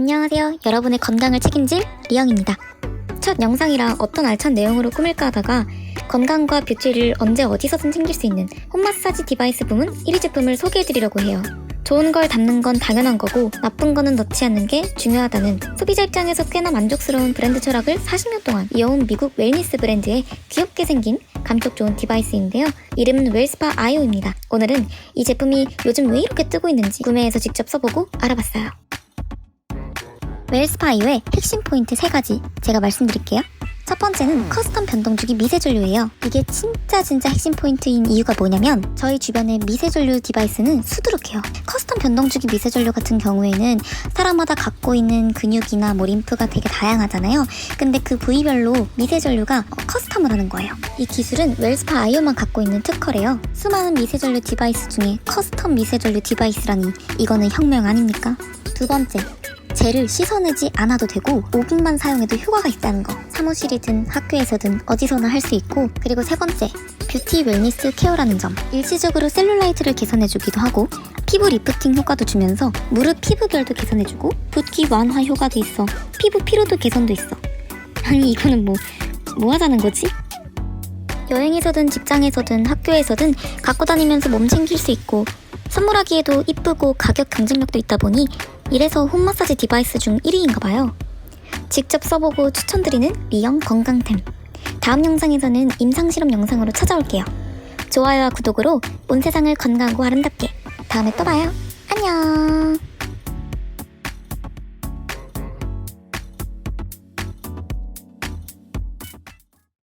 안녕하세요. 여러분의 건강을 책임질 리영입니다. 첫 영상이라 어떤 알찬 내용으로 꾸밀까 하다가 건강과 뷰티를 언제 어디서든 챙길 수 있는 홈마사지 디바이스 부문 1위 제품을 소개해드리려고 해요. 좋은 걸 담는 건 당연한 거고 나쁜 거는 넣지 않는 게 중요하다는 소비자 입장에서 꽤나 만족스러운 브랜드 철학을 40년 동안 이어온 미국 웰니스 브랜드의 귀엽게 생긴 감촉 좋은 디바이스인데요. 이름은 웰스파 아이오입니다. 오늘은 이 제품이 요즘 왜 이렇게 뜨고 있는지 구매해서 직접 써보고 알아봤어요. 웰스파이오의 핵심 포인트 3가지 제가 말씀드릴게요. 첫 번째는 커스텀 변동주기 미세전류예요. 이게 진짜 진짜 핵심 포인트인 이유가 뭐냐면 저희 주변의 미세전류 디바이스는 수두룩해요. 커스텀 변동주기 미세전류 같은 경우에는 사람마다 갖고 있는 근육이나 뭐 림프가 되게 다양하잖아요. 근데 그 부위별로 미세전류가 어, 커스텀을 하는 거예요. 이 기술은 웰스파 아이오만 갖고 있는 특허래요. 수많은 미세전류 디바이스 중에 커스텀 미세전류 디바이스라니 이거는 혁명 아닙니까? 두 번째, 젤을 씻어내지 않아도 되고 5분만 사용해도 효과가 있다는 거. 사무실이든 학교에서든 어디서나 할 수 있고 그리고 세 번째 뷰티 웰니스 케어라는 점. 일시적으로 셀룰라이트를 개선해주기도 하고 피부 리프팅 효과도 주면서 무릎 피부결도 개선해주고 붓기 완화 효과도 있어. 피부 피로도 개선도 있어. 아니 이거는 뭐 뭐 하자는 거지? 여행에서든 직장에서든 학교에서든 갖고 다니면서 몸 챙길 수 있고 선물하기에도 이쁘고 가격 경쟁력도 있다 보니 이래서 홈마사지 디바이스 중 1위인가 봐요. 직접 써보고 추천드리는 리영 건강템. 다음 영상에서는 임상실험 영상으로 찾아올게요. 좋아요와 구독으로 온 세상을 건강하고 아름답게. 다음에 또 봐요. 안녕.